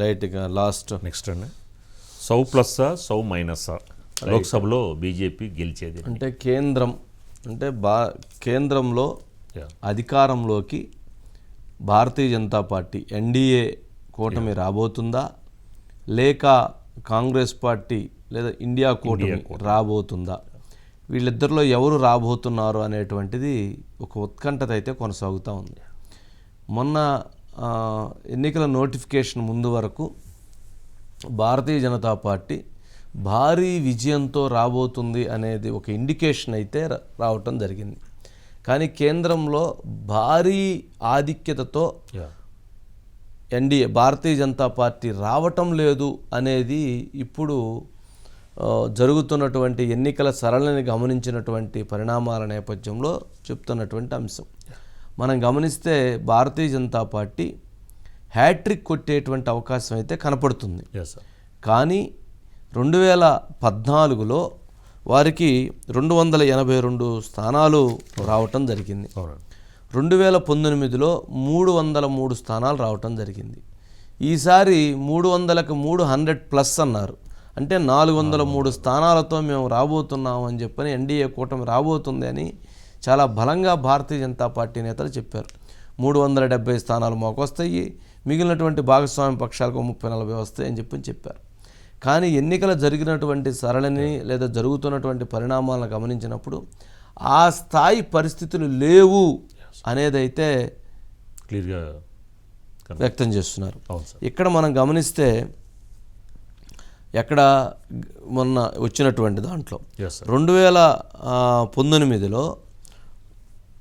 Right ఇక last next అండి సౌ ప్లస్సా సౌ మైనస్సా లోక్సభలో బీజేపీ గెలిచేది. అంటే కేంద్రం అంటే బా కేంద్రంలో. అధికారంలోకి భారతీయ జనతా పార్టీ ఎన్డీఏ కూటమి రాబోతుందా? లేక కాంగ్రెస్ పార్టీ లేదా ఇండియా కూటమి. రాబోతుందా? వీళ్ళిద్దరిలో ఎవరు రాబోతున్నారు అనేటువంటిది ఒక ఉత్కంఠత అయితే కొనసాగుతూ ఉంది. మొన్న ఎన్నికల నోటిఫికేషన్ ముందు వరకు భారతీయ జనతా పార్టీ భారీ విజయంతో రాబోతుంది అనేది ఒక ఇండికేషన్ అయితే రావటం జరిగింది. కానీ కేంద్రంలో భారీ ఆధిక్యతతో. ఎన్డీఏ భారతీయ జనతా పార్టీ రావటం లేదు అనేది ఇప్పుడు జరుగుతున్నటువంటి ఎన్నికల సరళిని గమనించినటువంటి పరిణామాల నేపథ్యంలో చెప్తున్నటువంటి అంశం. మనం గమనిస్తే Bharatiya Janata Party hat trick కొట్టేటువంటి అవకాశం అయితే కనపడుతుంది. కానీ రెండు వేల పద్నాలుగులో వారికి రెండు వందల ఎనభై రెండు స్థానాలు రావటం జరిగింది. రెండు వేల పంతొమ్మిదిలో మూడు వందల మూడు స్థానాలు రావటం జరిగింది. ఈసారి మూడు వందలకు మూడు హండ్రెడ్ ప్లస్ అన్నారు. అంటే నాలుగు వందల మూడు స్థానాలతో మేము రాబోతున్నాం అని చెప్పని ఎన్డీఏ కూటమి రాబోతుంది అని చాలా బలంగా భారతీయ జనతా పార్టీ నేతలు చెప్పారు. మూడు వందల డెబ్బై స్థానాలు మాకు వస్తాయి మిగిలినటువంటి భాగస్వామ్య పక్షాలకు ముప్పై నలభై వస్తాయి అని చెప్పని చెప్పారు. కానీ ఎన్నికల జరిగినటువంటి సరళిని లేదా జరుగుతున్నటువంటి పరిణామాలను గమనించినప్పుడు ఆ స్థాయి పరిస్థితులు లేవు అనేదైతే క్లియర్గా వ్యక్తం చేస్తున్నారు. అవును సార్. ఇక్కడ మనం గమనిస్తే ఎక్కడ మొన్న వచ్చినటువంటి దాంట్లో రెండు వేల పంతొమ్మిదిలో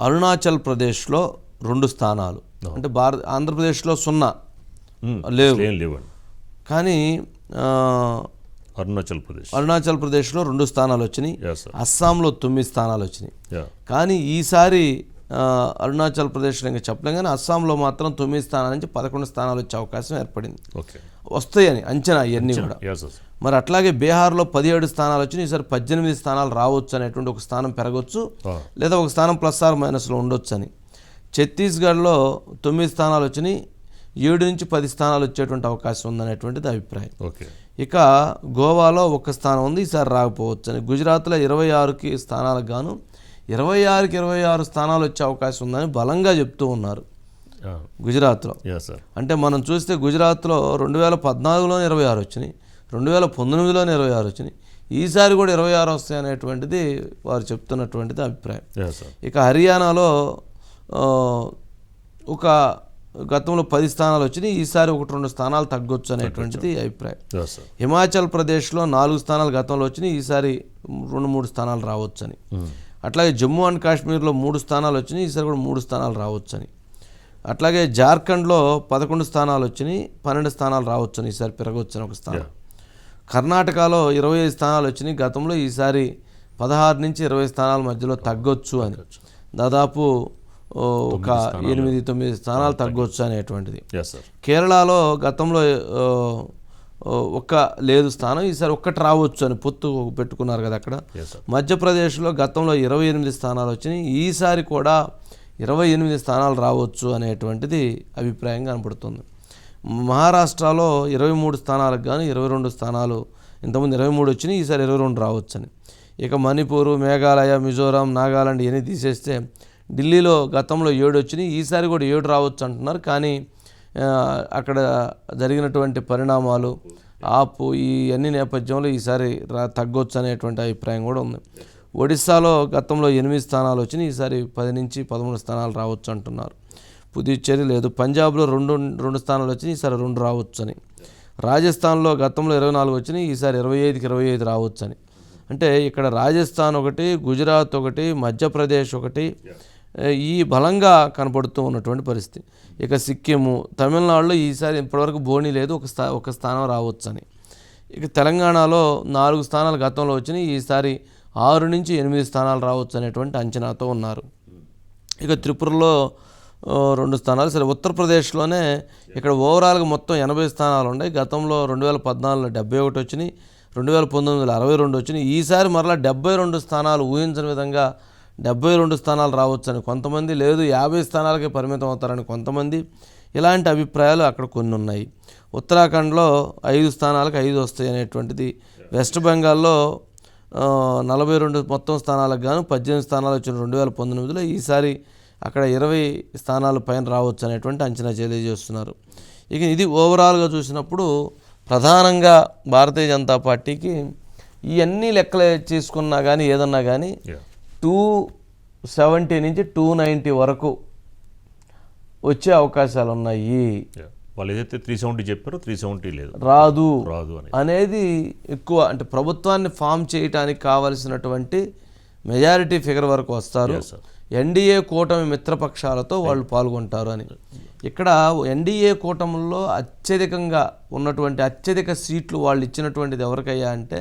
అరుణాచల్ ప్రదేశ్లో రెండు స్థానాలు. అంటే భారత ఆంధ్రప్రదేశ్లో సున్నా. లేవు. కానీ అరుణాచల్ ప్రదేశ్. అరుణాచల్ ప్రదేశ్లో రెండు స్థానాలు వచ్చినాయి. అస్సాంలో తొమ్మిది స్థానాలు వచ్చినాయి. కానీ ఈసారి అరుణాచల్ ప్రదేశ్లో ఇంకా చెప్పలేం కానీ అస్సాంలో మాత్రం తొమ్మిది స్థానాల నుంచి పదకొండు స్థానాలు వచ్చే అవకాశం ఏర్పడింది. ఓకే. వస్తాయని అంచనా ఇవన్నీ కూడా. మరి అట్లాగే బీహార్లో పదిహేడు స్థానాలు వచ్చినాయి ఈసారి పద్దెనిమిది స్థానాలు రావచ్చు అనేటువంటి ఒక స్థానం పెరగవచ్చు లేదా ఒక స్థానం ప్లస్ ఆర్ మైనస్లో ఉండొచ్చు అని ఛత్తీస్గఢ్లో తొమ్మిది స్థానాలు వచ్చినాయి ఏడు నుంచి పది స్థానాలు వచ్చేటువంటి అవకాశం ఉందనేటువంటిది అభిప్రాయం. ఓకే. ఇక గోవాలో ఒక స్థానం ఉంది ఈసారి రాకపోవచ్చు అని గుజరాత్లో ఇరవై ఆరుకి స్థానాలకు గాను ఇరవై ఆరుకి ఇరవై ఆరు స్థానాలు వచ్చే అవకాశం ఉందని బలంగా చెప్తూ ఉన్నారు గుజరాత్లో. అంటే మనం చూస్తే గుజరాత్లో రెండు వేల పద్నాలుగులోనే ఇరవై ఆరు వచ్చినాయి రెండు వేల పంతొమ్మిదిలోనే ఇరవై ఆరు వచ్చినాయి. ఈసారి కూడా ఇరవై ఆరు వస్తాయి అనేటువంటిది వారు చెప్తున్నటువంటిది అభిప్రాయం. ఇక హర్యానాలో ఒక గతంలో పది స్థానాలు వచ్చినాయి ఈసారి ఒకటి రెండు స్థానాలు తగ్గొచ్చు అనేటువంటిది అభిప్రాయం. హిమాచల్ ప్రదేశ్లో నాలుగు స్థానాలు గతంలో వచ్చినాయి ఈసారి రెండు మూడు స్థానాలు రావచ్చని. అట్లాగే జమ్మూ అండ్ కాశ్మీర్లో మూడు స్థానాలు వచ్చినాయి ఈసారి కూడా మూడు స్థానాలు రావచ్చని. అట్లాగే జార్ఖండ్లో పదకొండు స్థానాలు వచ్చినాయి పన్నెండు స్థానాలు రావచ్చని ఈసారి పెరగవచ్చని ఒక స్థానం. కర్ణాటకలో ఇరవై ఐదు స్థానాలు వచ్చినాయి గతంలో ఈసారి పదహారు నుంచి ఇరవై స్థానాల మధ్యలో తగ్గొచ్చు అని. దాదాపు ఒక ఎనిమిది తొమ్మిది స్థానాలు తగ్గొచ్చు. అనేటువంటిది. కేరళలో గతంలో ఒక్క లేదు స్థానం ఈసారి ఒక్కటి రావచ్చు అని పొత్తు పెట్టుకున్నారు కదా అక్కడ. మధ్యప్రదేశ్లో గతంలో ఇరవై ఎనిమిది స్థానాలు వచ్చినాయి ఈసారి కూడా ఇరవై ఎనిమిది స్థానాలు రావచ్చు అనేటువంటిది అభిప్రాయం కనపడుతుంది. మహారాష్ట్రలో ఇరవై మూడు స్థానాలకు గాను ఇరవై రెండు స్థానాలు ఇంతకుముందు ఇరవై మూడు వచ్చినాయి ఈసారి ఇరవై రెండు రావచ్చని. ఇక మణిపూర్ మేఘాలయ మిజోరాం నాగాలాండ్ ఇవన్నీ తీసేస్తే ఢిల్లీలో గతంలో ఏడు వచ్చినాయి ఈసారి కూడా ఏడు రావచ్చు అంటున్నారు. కానీ అక్కడ జరిగినటువంటి పరిణామాలు ఆపు ఈ అన్ని నేపథ్యంలో ఈసారి రా తగ్గొచ్చు అనేటువంటి అభిప్రాయం కూడా ఉంది. ఒడిస్సాలో గతంలో ఎనిమిది స్థానాలు వచ్చినాయి ఈసారి పది నుంచి పదమూడు స్థానాలు రావచ్చు అంటున్నారు. పుదుచ్చేరి లేదు. పంజాబ్లో రెండు రెండు స్థానాలు వచ్చినాయి ఈసారి రెండు రావచ్చు అని రాజస్థాన్లో గతంలో ఇరవై నాలుగు వచ్చినాయి ఈసారి ఇరవై ఐదుకి ఇరవై ఐదు రావచ్చు అని అంటే ఇక్కడ రాజస్థాన్ ఒకటి గుజరాత్ ఒకటి మధ్యప్రదేశ్ ఒకటి ఈ బలంగా కనపడుతూ ఉన్నటువంటి పరిస్థితి. ఇక సిక్కిము తమిళనాడులో ఈసారి ఇప్పటివరకు బోణి లేదు ఒక స్థా ఒక స్థానం రావచ్చని. ఇక తెలంగాణలో నాలుగు స్థానాలు గతంలో వచ్చినాయి ఈసారి ఆరు నుంచి ఎనిమిది స్థానాలు రావచ్చు అనేటువంటి అంచనాతో ఉన్నారు. ఇక త్రిపురలో రెండు స్థానాలు సరే ఉత్తరప్రదేశ్లోనే ఇక్కడ ఓవరాల్గా మొత్తం ఎనభై స్థానాలు ఉన్నాయి. గతంలో రెండు వేల పద్నాలుగులో డెబ్బై ఒకటి వచ్చినాయి రెండు వేల పంతొమ్మిది వందల అరవై రెండు వచ్చినాయి. ఈసారి మరలా డెబ్బై రెండు స్థానాలు ఊహించని విధంగా డెబ్బై రెండు స్థానాలు రావచ్చని కొంతమంది లేదు యాభై స్థానాలకే పరిమితం అవుతారని కొంతమంది ఇలాంటి అభిప్రాయాలు అక్కడ కొన్ని ఉన్నాయి. ఉత్తరాఖండ్లో ఐదు స్థానాలకు ఐదు వస్తాయి అనేటువంటిది. వెస్ట్ బెంగాల్లో నలభై రెండు మొత్తం స్థానాలకు గాను పద్దెనిమిది స్థానాలు వచ్చిన రెండు వేల పంతొమ్మిదిలో ఈసారి అక్కడ ఇరవై స్థానాలు పైన రావచ్చు అనేటువంటి అంచనా తెలియజేస్తున్నారు. ఇక ఇది ఓవరాల్గా చూసినప్పుడు ప్రధానంగా భారతీయ జనతా పార్టీకి ఇవన్నీ లెక్కలు చేసుకున్నా కానీ ఏదన్నా కానీ టూ సెవెంటీ నుంచి టూ నైంటీ వరకు వచ్చే అవకాశాలు ఉన్నాయి. వాళ్ళు ఏదైతే త్రీ సెవెంటీ చెప్పారో త్రీ సెవెంటీ లేదు. రాదు. రాదు అని అనేది ఎక్కువ అంటే ప్రభుత్వాన్ని ఫామ్ చేయడానికి కావలసినటువంటి మెజారిటీ ఫిగర్ వరకు వస్తారు. ఎన్డీఏ కూటమి మిత్రపక్షాలతో వాళ్ళు పాల్గొంటారు అని. ఇక్కడ ఎన్డీఏ కూటముల్లో అత్యధికంగా ఉన్నటువంటి అత్యధిక సీట్లు వాళ్ళు ఇచ్చినటువంటిది ఎవరికయ్యా అంటే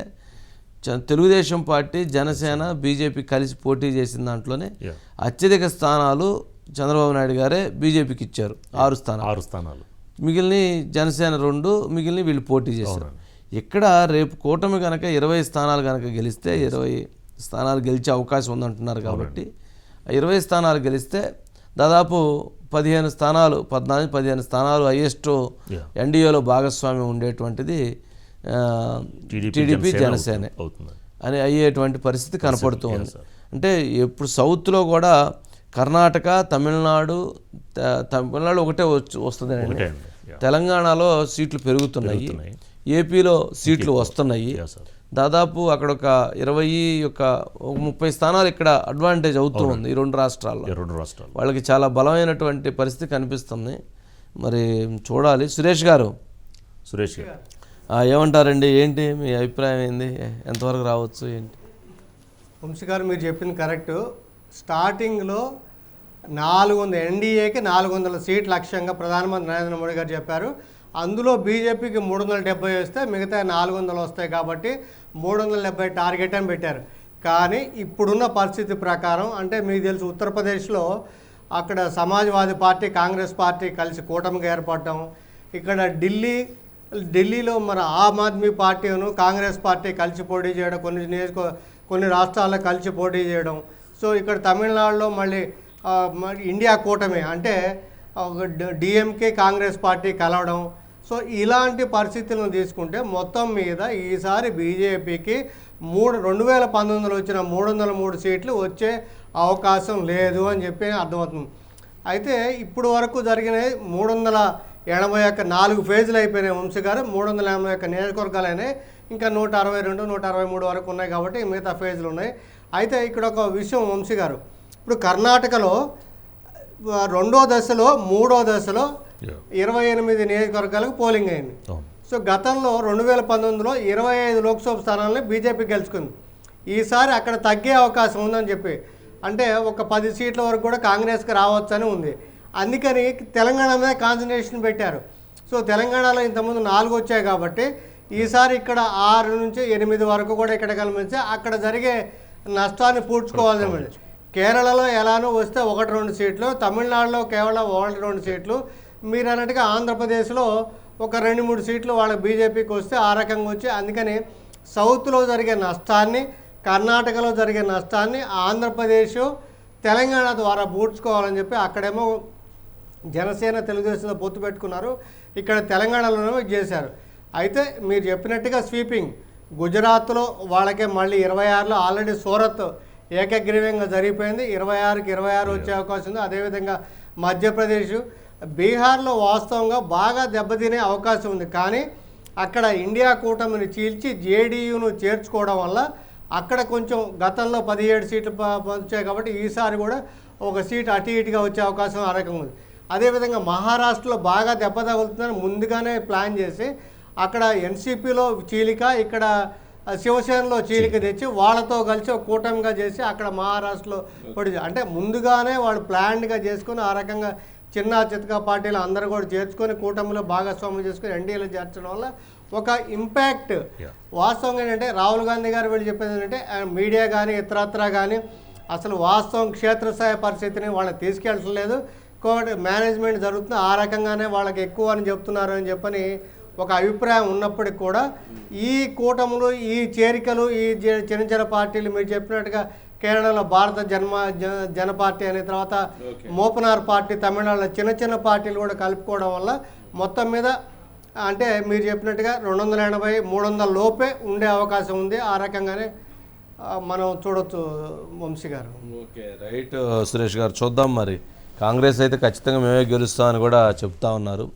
తెలుగుదేశం పార్టీ జనసేన బీజేపీ కలిసి పోటీ చేసిన దాంట్లోనే. అత్యధిక స్థానాలు చంద్రబాబు నాయుడు గారే బీజేపీకి ఇచ్చారు. ఆరు స్థానాలు. ఆరు స్థానాలు. మిగిలిన జనసేన రెండు మిగిలిన వీళ్ళు పోటీ చేశారు. ఇక్కడ రేపు కూటమి కనుక ఇరవై స్థానాలు కనుక గెలిస్తే ఇరవై స్థానాలు గెలిచే అవకాశం ఉందంటున్నారు కాబట్టి ఇరవై స్థానాలు గెలిస్తే దాదాపు పదిహేను స్థానాలు పద్నాలుగు పదిహేను స్థానాలు Yeah. ఎన్డీఏలో భాగస్వామ్యం ఉండేటువంటిది టీడీపీ జనసేన అని అయ్యేటువంటి పరిస్థితి కనపడుతూ ఉంది. అంటే ఇప్పుడు సౌత్లో కూడా కర్ణాటక తమిళనాడు తమిళనాడు ఒకటే వచ్చి వస్తుంది. తెలంగాణలో సీట్లు పెరుగుతున్నాయి. ఏపీలో సీట్లు వస్తున్నాయి. దాదాపు అక్కడ ఒక ఇరవై యొక్క ఒక ముప్పై స్థానాలు ఇక్కడ అడ్వాంటేజ్ అవుతూ ఉంది ఈ రెండు రాష్ట్రాల్లో. రెండు రాష్ట్రాలు వాళ్ళకి చాలా బలమైనటువంటి పరిస్థితి కనిపిస్తుంది. మరి చూడాలి. సురేష్ గారు. సురేష్ గారు. ఏమంటారండి? ఏంటి మీ అభిప్రాయం ఏంది? ఎంతవరకు రావచ్చు? ఏంటి? వంశీ గారు మీరు చెప్పింది కరెక్ట్. స్టార్టింగ్లో నాలుగు వందల ఎన్డీఏకి నాలుగు వందల సీట్లు లక్ష్యంగా ప్రధానమంత్రి నరేంద్ర మోడీ గారు చెప్పారు. అందులో బీజేపీకి మూడు వందల డెబ్బై వస్తే మిగతా నాలుగు వందలు వస్తాయి కాబట్టి మూడు వందల డెబ్బై టార్గెట్ అని పెట్టారు. కానీ ఇప్పుడున్న పరిస్థితి ప్రకారం అంటే మీకు తెలుసు ఉత్తరప్రదేశ్లో అక్కడ సమాజ్వాదీ పార్టీ కాంగ్రెస్ పార్టీ కలిసి కూటమిగా ఏర్పడటం ఇక్కడ ఢిల్లీ ఢిల్లీలో మన ఆమ్ ఆద్మీ పార్టీను కాంగ్రెస్ పార్టీ కలిసి పోటీ చేయడం కొన్ని నియోజక కొన్ని రాష్ట్రాల్లో కలిసి పోటీ చేయడం. సో ఇక్కడ తమిళనాడులో మళ్ళీ మరి ఇండియా కూటమి అంటే డిఎంకే కాంగ్రెస్ పార్టీ కలవడం. సో ఇలాంటి పరిస్థితులను తీసుకుంటే మొత్తం మీద ఈసారి బీజేపీకి మూడు రెండు వేల పంతొమ్మిదిలో వచ్చిన మూడు వందల మూడు సీట్లు వచ్చే అవకాశం లేదు అని చెప్పి అర్థమవుతుంది. అయితే ఇప్పుడు వరకు జరిగిన మూడు వందల ఎనభై ఒక్క నాలుగు ఫేజులు అయిపోయినాయి వంశీ గారు మూడు వందల ఎనభై ఒక్క నియోజకవర్గాలు అయినాయి ఇంకా నూట అరవై రెండు నూట అరవై మూడు వరకు ఉన్నాయి కాబట్టి మిగతా ఫేజులు ఉన్నాయి. అయితే ఇక్కడ ఒక విషయం వంశీ గారు. ఇప్పుడు కర్ణాటకలో రెండో దశలో మూడో దశలో. ఇరవై ఎనిమిది నియోజకవర్గాలకు పోలింగ్ అయింది. సో గతంలో రెండు వేల పంతొమ్మిదిలో ఇరవై ఐదు లోక్సభ స్థానాలని బీజేపీ గెలుచుకుంది. ఈసారి అక్కడ తగ్గే అవకాశం ఉందని చెప్పి. అంటే ఒక పది సీట్ల వరకు కూడా కాంగ్రెస్కి రావచ్చని ఉంది. అందుకని తెలంగాణ మీద కాన్సన్ట్రేషన్ పెట్టారు. సో తెలంగాణలో ఇంతకుముందు నాలుగు వచ్చాయి కాబట్టి ఈసారి ఇక్కడ ఆరు నుంచి ఎనిమిది వరకు కూడా ఇక్కడ కనిపిస్తే అక్కడ జరిగే నష్టాన్ని పూడ్చుకోవాలని కేరళలో ఎలానో వస్తే ఒకటి రెండు సీట్లు తమిళనాడులో కేవలం ఒకటి రెండు సీట్లు. మీరు అన్నట్టుగా ఆంధ్రప్రదేశ్లో ఒక రెండు మూడు సీట్లు వాళ్ళ బీజేపీకి వస్తే ఆ రకంగా వచ్చి అందుకని సౌత్లో జరిగే నష్టాన్ని కర్ణాటకలో జరిగే నష్టాన్ని ఆంధ్రప్రదేశ్ తెలంగాణ ద్వారా పూడ్చుకోవాలని చెప్పి అక్కడేమో జనసేన తెలుగుదేశంతో పొత్తు పెట్టుకున్నారు. ఇక్కడ తెలంగాణలోనే చేశారు. అయితే మీరు చెప్పినట్టుగా స్వీపింగ్ గుజరాత్లో వాళ్ళకే మళ్ళీ ఇరవై ఆరులో ఆల్రెడీ సూరత్ ఏకగ్రీవంగా జరిగిపోయింది. ఇరవై ఆరుకి ఇరవై ఆరు వచ్చే అవకాశం ఉంది. అదేవిధంగా మధ్యప్రదేశ్ బీహార్లో వాస్తవంగా బాగా దెబ్బతినే అవకాశం ఉంది. కానీ అక్కడ ఇండియా కూటమిని చీల్చి జేడీయూను చేర్చుకోవడం వల్ల అక్కడ కొంచెం గతంలో పదిహేడు సీట్లు వచ్చాయి కాబట్టి ఈసారి కూడా ఒక సీట్ అటు ఇటుగా వచ్చే అవకాశం ఆ రకంగా ఉంది. అదేవిధంగా మహారాష్ట్రలో బాగా దెబ్బ తగులుతుందని ముందుగానే ప్లాన్ చేసి అక్కడ ఎన్సీపీలో చీలిక ఇక్కడ శివసేనలో చీలిక తెచ్చి వాళ్ళతో కలిసి ఒక కూటమిగా చేసి అక్కడ మహారాష్ట్రలో పొడి అంటే ముందుగానే వాళ్ళు ప్లాన్డ్గా చేసుకొని ఆ రకంగా చిన్న చితక పార్టీలు అందరూ కూడా చేర్చుకొని కూటమిలో భాగస్వామ్యం చేసుకొని ఎన్డీఏలో చేర్చడం వల్ల ఒక ఇంపాక్ట్. వాస్తవంగా ఏంటంటే రాహుల్ గాంధీ గారు వీళ్ళు చెప్పేది ఏంటంటే మీడియా కానీ ఇతరత్రా కానీ అసలు వాస్తవం క్షేత్రస్థాయి పరిస్థితిని వాళ్ళకి తీసుకెళ్ళట్లేదు. కోవిడ్ మేనేజ్మెంట్ జరుగుతుంది ఆ రకంగానే వాళ్ళకి ఎక్కువ అని చెప్తున్నారు అని చెప్పని ఒక అభిప్రాయం ఉన్నప్పటికీ కూడా ఈ కూటములు ఈ చేరికలు ఈ చిన్న చిన్న పార్టీలు మీరు చెప్పినట్టుగా కేరళలో భారత జన్మ జన పార్టీ అని తర్వాత మోపనార్ పార్టీ తమిళనాడులో చిన్న చిన్న పార్టీలు కూడా కలుపుకోవడం వల్ల మొత్తం మీద అంటే మీరు చెప్పినట్టుగా రెండు వందల ఎనభై మూడు వందల లోపే ఉండే అవకాశం ఉంది. ఆ రకంగానే మనం చూడొచ్చు వంశీ గారు. ఓకే రైట్ సురేష్ గారు చూద్దాం మరి. కాంగ్రెస్ అయితే ఖచ్చితంగా మేమే గెలుస్తామని కూడా చెప్తా ఉన్నారు.